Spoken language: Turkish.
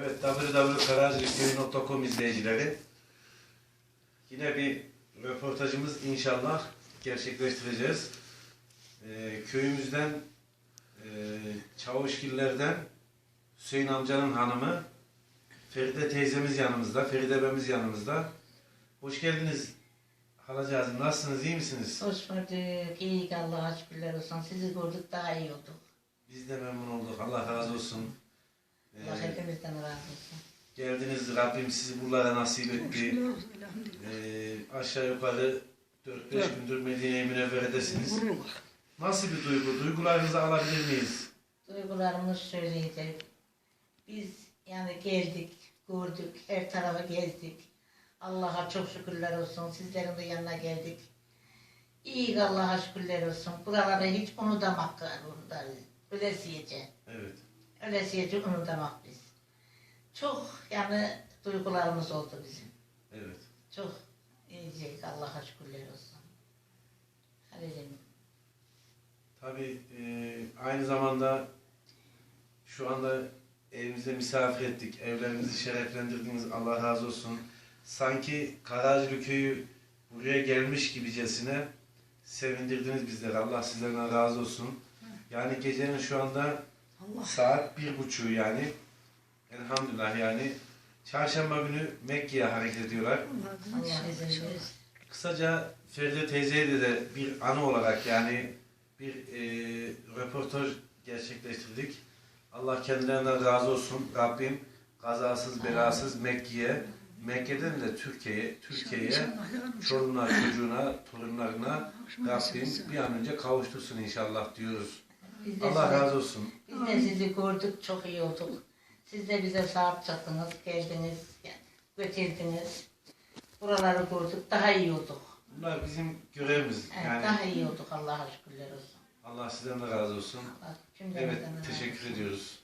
Evet www.karazlıkköy.com izleyicileri yine bir röportajımız inşallah gerçekleştireceğiz. Ee, köyümüzden e, Çavuşgiller'den Hüseyin amcanın hanımı Feride teyzemiz yanımızda, Feride bemiz yanımızda. Hoş geldiniz halacığızım. Nasılsınız? iyi misiniz? Hoş bulduk. İyi ki Allah'a şükürler olsun. Sizi gördük daha iyi olduk. Biz de memnun olduk. Allah razı olsun. Allah hepimizden razı olsun. Geldiniz Rabbim sizi buralara nasip etti. Ee, aşağı yukarı 4-5 gündür Medine-i Münevvere'desiniz. Nasıl bir duygu? Duygularınızı alabilir miyiz? Duygularımız şöyleydi. Biz yani geldik, gördük, her tarafa gezdik. Allah'a çok şükürler olsun. Sizlerin de yanına geldik. İyi ki Allah'a şükürler olsun. Buraları hiç unutamak burada. Ölesiyece. Evet. Ölesiyece unutamak. Çok yani duygularımız oldu bizim. Evet. Çok iyice Allah'a şükürler olsun. Halil'im. Tabii e, aynı zamanda şu anda evimize misafir ettik. Evlerimizi şereflendirdiniz. Allah razı olsun. Sanki Karacılı köyü buraya gelmiş gibicesine sevindirdiniz bizleri. Allah sizlerden razı olsun. Yani gecenin şu anda saat bir buçuğu yani. Elhamdülillah yani. Çarşamba günü Mekke'ye hareket ediyorlar. Kısaca Feride teyzeye de, de bir anı olarak yani bir e, röportaj gerçekleştirdik. Allah kendilerinden razı olsun. Rabbim kazasız belasız Mekke'ye, Mekke'den de Türkiye'ye, Türkiye'ye, çoluğuna, çocuğuna, torunlarına Rabbim bir an önce kavuştursun inşallah diyoruz. Allah razı olsun. biz de sizi gördük, çok iyi olduk. Siz de bize sahip çıktınız, geldiniz, götürdünüz. Buraları gördük, daha iyi olduk. Bunlar bizim görevimiz. Evet, Yani daha iyi olduk Allah'a şükürler olsun. Allah sizden de razı olsun. Allah Evet, teşekkür ediyoruz.